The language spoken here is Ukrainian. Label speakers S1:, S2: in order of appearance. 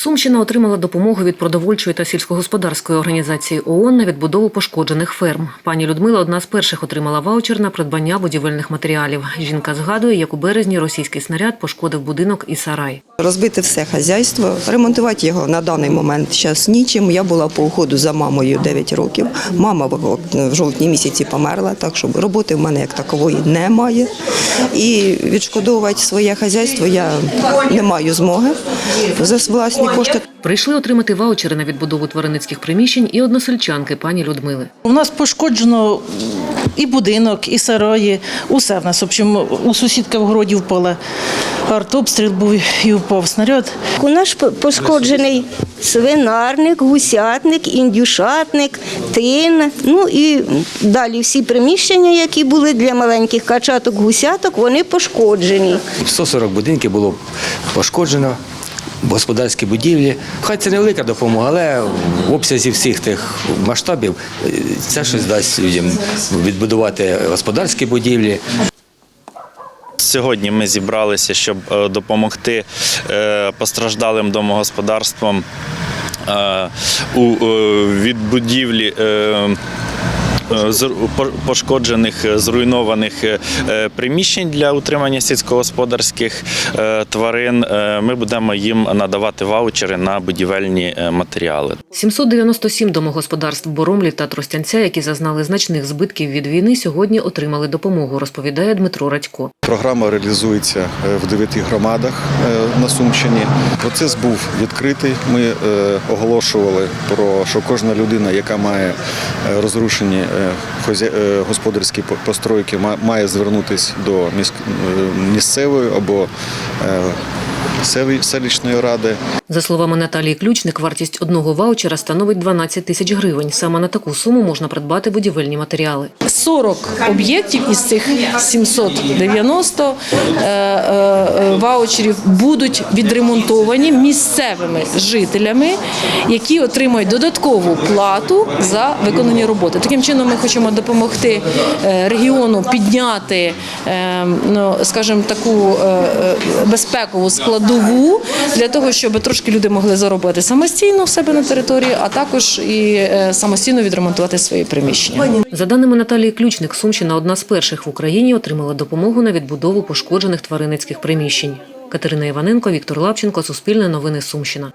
S1: Сумщина отримала допомогу від продовольчої та сільськогосподарської організації ООН на відбудову пошкоджених ферм. Пані Людмила одна з перших отримала ваучер на придбання будівельних матеріалів. Жінка згадує, як у березні російський снаряд пошкодив будинок і сарай.
S2: Розбити все хазяйство, ремонтувати його на даний момент зараз нічим. Я була по уходу за мамою 9 років. Мама в в жовтні місяці померла, так що роботи в мене як такової немає. І відшкодовувати своє хазяйство я не маю змоги за власні кошти.
S1: Прийшли отримати ваучери на відбудову тваринницьких приміщень і односельчанки пані Людмили.
S3: У нас пошкоджено і будинок, і сараї, усе в нас. В общем, у сусідка в городі впала артобстріл був і впав снаряд.
S4: У нас пошкоджений свинарник, гусятник, індюшатник, тин. Ну і далі всі приміщення, які були для маленьких качаток, гусяток, вони пошкоджені.
S5: 140 будинків було пошкоджено, господарські будівлі. Хай це невелика допомога, але в обсязі всіх тих масштабів е, це щось дасть людям відбудувати господарські будівлі.
S6: Сьогодні ми зібралися, щоб е, допомогти е, постраждалим домогосподарствам у відбудівлі. Е, пошкоджених е, зруйнованих е, приміщень для утримання сільськогосподарських тварин. Ми будемо їм надавати ваучери на будівельні матеріали.
S1: 797 домогосподарств Боромлі та Тростянця, які зазнали значних збитків від війни, сьогодні отримали допомогу, розповідає Дмитро Радько.
S7: Програма реалізується в дев'яти громадах на Сумщині. Процес був відкритий. Ми оголошували про що кожна людина, яка має розрушені е, е, господарські постройки, ма- має звернутися до е, місцевої або е, селищної ради.
S1: За словами Наталії Ключник, вартість одного ваучера становить 12 тисяч гривень. Саме на таку суму можна придбати будівельні матеріали.
S3: 40 об'єктів із цих 790 е, е, ваучерів будуть відремонтовані місцевими жителями, які отримають додаткову плату за виконані роботи. Таким чином, ми хочемо допомогти е, регіону підняти, е, ну скажімо, таку е, е, безпекову складову для того, щоб трошки люди могли заробити самостійно в себе на території, а також і е, самостійно відремонтувати свої приміщення.
S1: За даними Наталії Ключник, Сумщина одна з перших в Україні отримала допомогу на відбудову пошкоджених тваринницьких приміщень. Катерина Іваненко, Віктор Лапченко, Суспільне новини Сумщина.